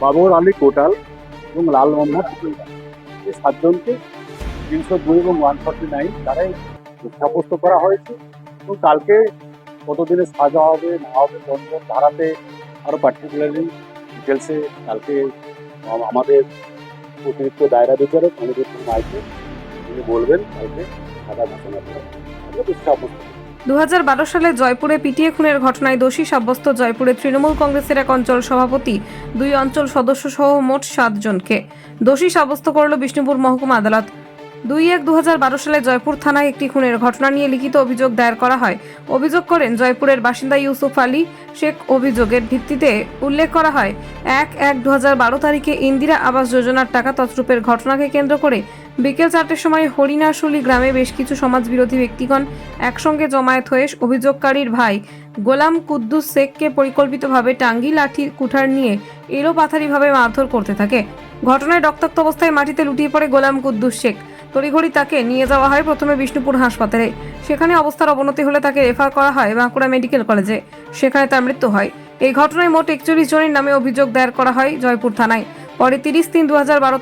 বাবর আলী কোটাল এবং লাল মোহাম্মদ এই সাতজনকে তিনশো দুই এবং ওয়ান ফর্টি নাইন তারাই সাব্যস্ত করা হয়েছে। এবং কালকে কতদিনে সাজা হবে, না হবে কোন ধারাতে আরও পার্টিকুলারলি ডিটেলসে কালকে আমাদের অতিরিক্ত দায়রা বিচারক অনুরোধ মাইকে তিনি বলবেন কালকে সাজা ঘোষণা করে সাব্যস্ত দু হাজার বারো সালে জয়পুরে পিটিএ খুনের ঘটনায় দোষী সাব্যস্ত জয়পুরে তৃণমূল কংগ্রেসের এক অঞ্চল সভাপতি, দুই অঞ্চল সদস্য সহ মোট সাতজনকে। দোষী সাব্যস্ত করল বিষ্ণুপুর মহকুমা আদালত। দুই এক দু সালে জয়পুর থানায় একটি খুনের ঘটনা নিয়ে লিখিত অভিযোগ দায়ের করা হয়। অভিযোগ করেন জয়পুরের বাসিন্দা ইউসুফ আলী শেখ অভিযোগের ভিত্তিতে উল্লেখ করা হয়, এক এক দু তারিখে ইন্দিরা আবাস যোজনার টাকা তছরূপের ঘটনাকে কেন্দ্র করে বিকেল চারটের সময় হরিণাশুলি গ্রামে বেশ কিছু সমাজবিরোধী ব্যক্তিগণ একসঙ্গে জমায়েত হয়ে অভিযোগকারীর ভাই গোলাম কুদ্দুস শেখকে পরিকল্পিতভাবে টাঙ্গি লাঠি কুঠার নিয়ে এলোপাথারিভাবে মারধর করতে থাকে। ঘটনায় রক্তাক্ত অবস্থায় মাটিতে লুটিয়ে পড়ে গোলাম কুদ্দুস শেখ। তড়িঘড়ি তাকে নিয়ে যাওয়া হয় প্রথমে বিষ্ণুপুর হাসপাতালে। সেখানে অবস্থার অবনতি হলে তাকে রেফার করা হয় বাঁকুড়া মেডিকেল কলেজে। সেখানে তার মৃত্যু হয়। এই ঘটনায় মোট একচল্লিশ জনের নামে অভিযোগ দায়ের করা হয় জয়পুর থানায়। পরে তিরিশ তিন দু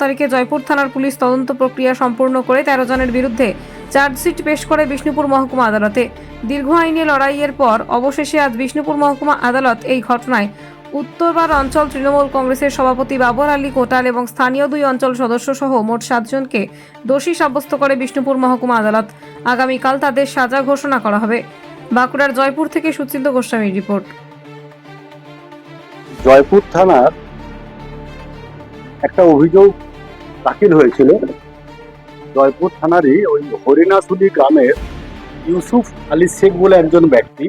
তারিখে জয়পুর থানার পুলিশ তদন্ত প্রক্রিয়া সম্পূর্ণ করে তেরো জনের বিরুদ্ধে চার্জশিট পেশ করে বিষ্ণুপুর মহকুমা আদালতে। দীর্ঘ আইনি লড়াইয়ের পর অবশেষে আজ বিষ্ণুপুর মহকুমা আদালত এই ঘটনায় উত্তরবার অঞ্চল তৃণমূল কংগ্রেসের সভাপতি বাবর আলী কোটাল এবং স্থানীয় দুই অঞ্চল সদস্য সহ মোট সাতজনকে দোষী সাব্যস্ত করে বিষ্ণুপুর মহকুমা আদালত। আগামীকাল তাদের সাজা ঘোষণা করা হবে। বাঁকুড়ার জয়পুর থেকে সুচিন্ত গোস্বামীর রিপোর্ট। জয়পুর থানার একটা অভিযোগ দাখিল হয়েছিল। জয়পুর থানারই ওই হরিণাশুলি গ্রামের ইউসুফ আলী শেখ বলে একজন ব্যক্তি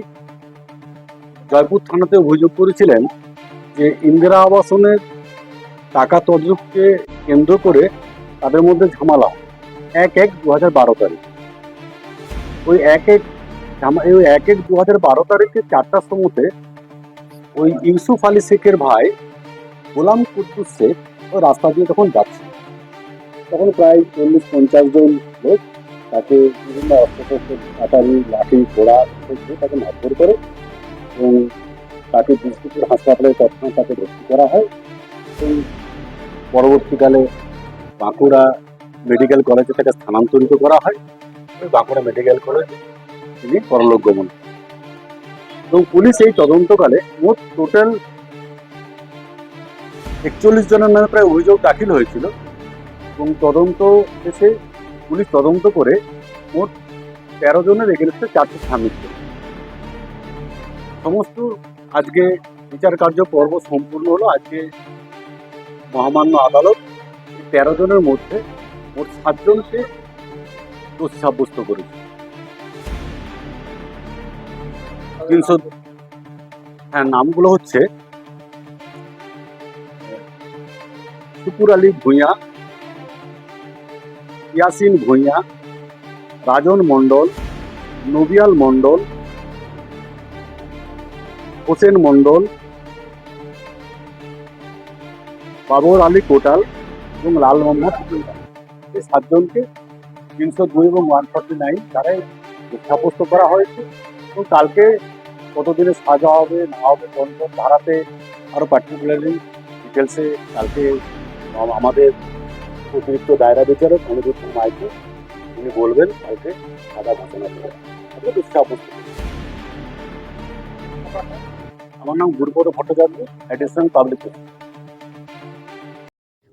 জয়পুর থানাতে অভিযোগ করেছিলেন যে ইন্দিরা আবাসনের টাকা তদ্রুপকে কেন্দ্র করে তাদের মধ্যে ঝামেলা। এক এক দু হাজার বারো তারিখ ওই এক এক ওই এক এক দু হাজার বারো তারিখে চারটার সময়তে ওই ইউসুফ আলী শেখের ভাই গোলাম কুদ্দুস শেখ ওই রাস্তা দিয়ে তখন যাচ্ছে, তখন প্রায় চল্লিশ, পঞ্চাশ জন লোক তাকে বিভিন্ন অস্ত্রশস্ত্র কাটারি লাঠি, ঘোড়া তাকে মারধর করে এবং তাকে বিষ্ণুপুর হাসপাতালে তৎক্ষণাৎ তাকে ভর্তি করা হয়। এবং পরবর্তীকালে বাঁকুড়া মেডিকেল কলেজে তাকে স্থানান্তরিত করা হয়। ওই বাঁকুড়া মেডিকেল কলেজে তিনি পরলোক গমন এবং পুলিশ এই তদন্তকালে মোট টোটাল একচল্লিশ জনের নামে প্রায় অভিযোগ দাখিল হয়েছিল। এবং তদন্ত শেষে পুলিশ তদন্ত করে মোট তেরো জনের এগেনস্টে চারটে করে সমস্ত আজকে বিচার কার্য পর্ব সম্পূর্ণ হলো আজকে মহামান্য আদালত তেরো জনের মধ্যে মোট সাতজনকে দোষী সাব্যস্ত করেছে। তিনশো হ্যাঁ নামগুলো হচ্ছে শুকুর আলী ভূঁইয়া, ইয়াসিন ভূঁইয়া, রাজন মণ্ডল, নবিয়াল মণ্ডল হোসেন মণ্ডল, বাবর আলী কোটাল এবং লাল মোহাম্মদ এই সাতজনকে তিনশো দুই এবং ওয়ান ফর্টি নাইন দ্বারাই সাব্যস্ত করা হয়েছে এবং কালকে কতদিনে সাজা হবে, না হবে কোন কোন ধারাতে আরও পার্টিকুলারলি ডিটেলসে কালকে আমাদের অতিরিক্ত দায়রা বিচারক অনুরোধ মাইকে তিনি বলবেন কালকে সাজা ঘোষণা করে আমরা সাব্যস্ত করব। আমার নাম গুরুপদ ভট্টাচার্য অ্যাডিশনাল পাবলিক